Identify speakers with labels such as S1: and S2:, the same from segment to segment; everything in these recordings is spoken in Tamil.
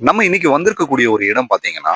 S1: நம்ம இன்னைக்கு வந்திருக்கக்கூடிய ஒரு இடம் பாத்தீங்கன்னா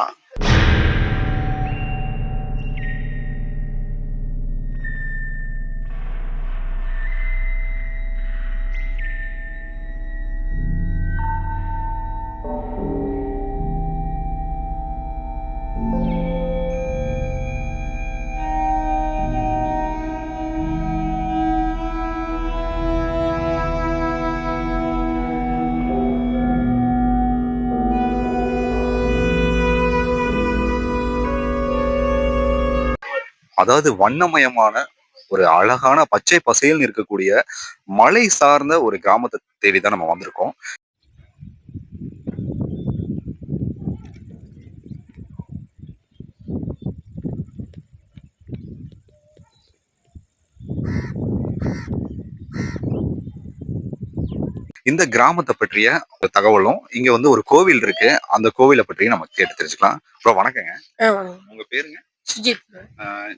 S1: அதாவது வண்ணமயமான ஒரு அழகான பச்சை பசேல்னு இருக்கக்கூடிய மலை சார்ந்த ஒரு கிராமத்தை தேடி தான் நம்ம வந்திருக்கோம். இந்த கிராமத்தை பற்றிய ஒரு தகவலும் இங்க வந்து ஒரு கோவில் இருக்கு. அந்த கோவிலை பற்றியும் நம்ம கேட்டு தெரிஞ்சுக்கலாம். ப்ரோ வணக்கங்க. உங்க பேருங்க?
S2: சுஜித்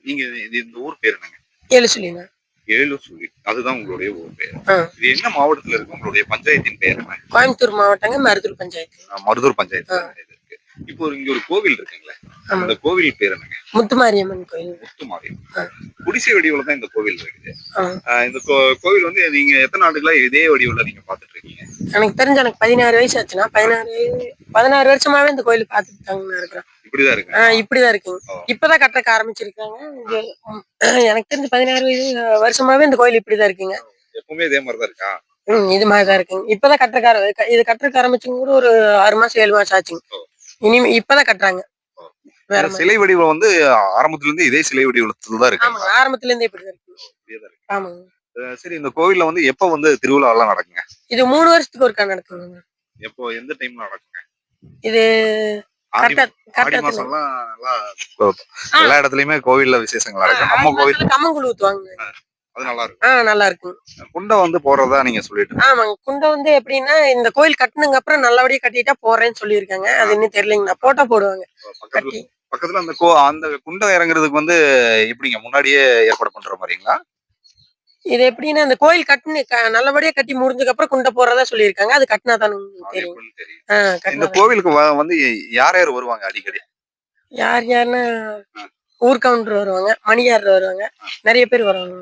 S1: நீங்க இந்த ஊர் பேர் என்னங்க?
S2: ஏழு சொல்லிங்க
S1: ஏலூர் சொல்லி அதுதான் உங்களுடைய ஊர் பேர். இது என்ன மாவட்டத்துல இருக்கு? உங்களுடைய பஞ்சாயத்தின் பேர் என்ன?
S2: கோயம்புத்தூர் மாவட்டங்க மருதூர் பஞ்சாயத்து.
S1: மருதூர் பஞ்சாயத்து இருக்கு. இப்போ ஒரு- இங்க ஒரு கோவில் இருக்குங்களே. அந்த கோவில் பேர் என்னங்க?
S2: முத்துமாரியம்மன் கோயில்.
S1: முத்துமாரி
S2: ஆ.
S1: குடிசை வடிவுல தான் இந்த கோவில் இருக்குது. இந்த கோவில் வந்து நீங்க எத்தனை ஆண்டுகளா இதே வடிவுல நீங்க பாத்துட்டு
S2: எனக்கு தெரிஞ்ச எனக்கு பதினாறு வயசு ஆச்சுன்னா பதினாறு பதினாறு வருஷமாவே இந்த கோயில் பார்த்துட்டு தாங்க இருக்கிறேன்.
S1: இப்படிதான் இருக்கு
S2: இப்படிதான் இருக்குங்க. இப்பதான் கட்டுறக்க ஆரம்பிச்சிருக்காங்க. இது, எனக்கு தெரிஞ்ச பதினாறு வயசு வருஷமாவே இந்த கோயில் இப்படிதான் இருக்குங்க.
S1: எப்பவுமே இதே மாதிரிதான் இருக்கா?
S2: ம் இது மாதிரிதான் இருக்குங்க. இப்பதான் கட்டுறக்க ஆர- இது கட்டுறக்க ஆரம்பிச்சுங்க கூட ஒரு ஆறு மாசம் ஏழு மாசம் ஆச்சுங்க. இனிமே இப்பதான் கட்டுறாங்க. வேற
S1: இந்த
S2: மாதிரி.
S1: சிலை வடிவம் வந்து ஆரம்பத்துல இருந்து இதே சிலை வடிவத்துல தான் இருக்கு?
S2: ஆமாங்க ஆரம்பத்துல இருந்தே இப்படிதான் இருக்கு.
S1: இப்படியேதான் இருக்கு.
S2: ஆமாங்க.
S1: சரி இந்த கோவில்ல வந்து எப்ப வந்து திருவிழா எல்லாம் நடக்குங்க?
S2: இது மூணு வருஷத்துக்கு ஒருக்கா நடக்குங்க
S1: எப்போ எந்த டைம்ல நடக்குங்க?
S2: இது
S1: எல்லா இடத்துலயுமே கோவில்ல விசேஷங்கள் நடக்கும். நம்ம கோவில்
S2: கம்மங்கூழ் ஊத்துவாங்க.
S1: அது நல்லா இருக்கும்.
S2: ஆ நல்லா இருக்கும்.
S1: குண்டை வந்து போறதா நீங்க சொல்லிட்டு.
S2: ஆமாங்க குண்டை வந்து எப்படின்னா இந்த கோயில் கட்டுனதுக்கு அப்புறம் நல்லபடியா கட்டிட்டா போறேன்னு சொல்லியிருக்காங்க. அது இன்னும் தெரியலைங்கண்ணா போட்டோ போடுவாங்க.
S1: பக்கத்துல
S2: கட்டி.
S1: பக்கத்துல அந்த கோ அந்த குண்டை இறங்குறதுக்கு வந்து எப்படிங்க? முன்னாடியே ஏற்பாடு பண்ற மாதிரிங்களா?
S2: இது எப்படின்னா இந்த கோயில் கட்டுனு நல்லபடியா கட்டி முடிஞ்சதுக்கு அப்புறம் குண்டை போறதா சொல்லியிருக்காங்க. அது கட்டினா தான் தெரியும்.
S1: இந்த. கோவிலுக்கு வந்து யார் யார் வருவாங்க அடிக்கடி?
S2: யார் யாருன்னா. ஊர் கவுண்டர் வருவாங்க மணியார் வருவாங்க நிறைய பேர் வருவாங்க.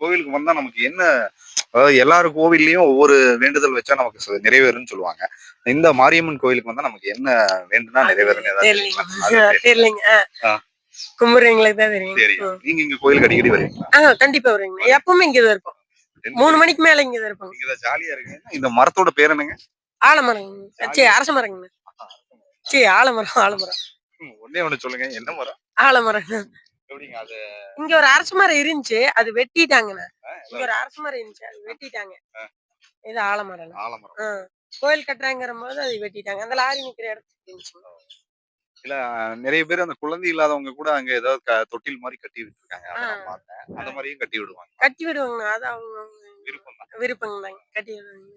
S1: கோவிலுக்கு வந்தா நமக்கு என்ன அதாவது எல்லாரு கோவில்லையும் ஒவ்வொரு வேண்டுதல் வச்சா நமக்கு நிறைவேறும்னு சொல்லுவாங்க. இந்த மாரியம்மன் கோவிலுக்கு வந்தா நமக்கு என்ன வேண்டுனா? அது
S2: தெரியலைங்க. கும்பிடுறீங்களுக்கு தான் தெரியும்.
S1: நீங்க இங்க கோயிலுக்கு அடிக்கடி வருவீங்களா?
S2: ஆ கண்டிப்பா வருவீங்க. எப்பவுமே இங்கதான் இருப்போம். மூணு மணிக்கு மேல இங்கதான் இருப்பாங்க
S1: நீங்க ஜாலியா இருக்கீங்க. இந்த மரத்தோட பேர் என்னங்க?
S2: ஆலமரம் சரி அரச மரங்க. சரி ஆலமரம் ஆலமரம்.
S1: ஒண்ணே ஒண்ணு சொல்லுங்க. என்ன மரம்?
S2: ஆலமரம்.
S1: எப்படிங்க அது?
S2: இங்க ஒரு அரச மரம் இருந்துச்சு. அது வெட்டிட்டாங்கண்ணா. இங்க ஒரு அரச மரம் இருந்துச்சு. அது வெட்டிட்டாங்க. இது ஆலமரம்.
S1: ஆலமரம்.
S2: கோயில் கட்டுறாங்கிற போது அது வெட்டிட்டாங்க. அந்த லாரி நிக்கிற இடத்துக்கு இருந்துச்சு.
S1: இல்ல நிறைய பேர் அந்த குழந்தை இல்லாதவங்க கூட அங்க ஏதாவது க- தொட்டில் மாதிரி கட்டி விட்டுருக்காங்க. அதை நான். பார்த்தேன் அந்த மாதிரியும் கட்டி விடுவாங்க.
S2: கட்டி விடுவாங்கண்ணா அது அவங்க
S1: விருப்பம் தான்.
S2: விருப்பங்கண்ணா கட்டி விடுவாங்க.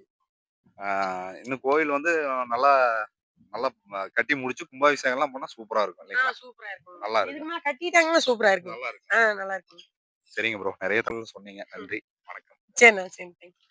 S1: ஆஹ் இன்னும் கோயில் வந்து நல்லா நல்லா ம- கட்டி முடிச்சு கும்பாபிஷேகம் எல்லாம் பண்ணா சூப்பரா இருக்கும்
S2: ஆ
S1: இல்லைங்களா?
S2: சூப்பரா இருக்கும்.
S1: நல்லா இருக்கு
S2: இதுக்கு மேல கட்டிட்டாங்கன்னா சூப்பரா இருக்கும்.
S1: நல்லா இருக்கு
S2: ஆ நல்லா இருக்கும்.
S1: சரிங்க ப்ரோ. நிறைய தகவல் சொன்னீங்க. நன்றி. வணக்கம்.
S2: சரிண்ணா சரி. தேங்க்யூ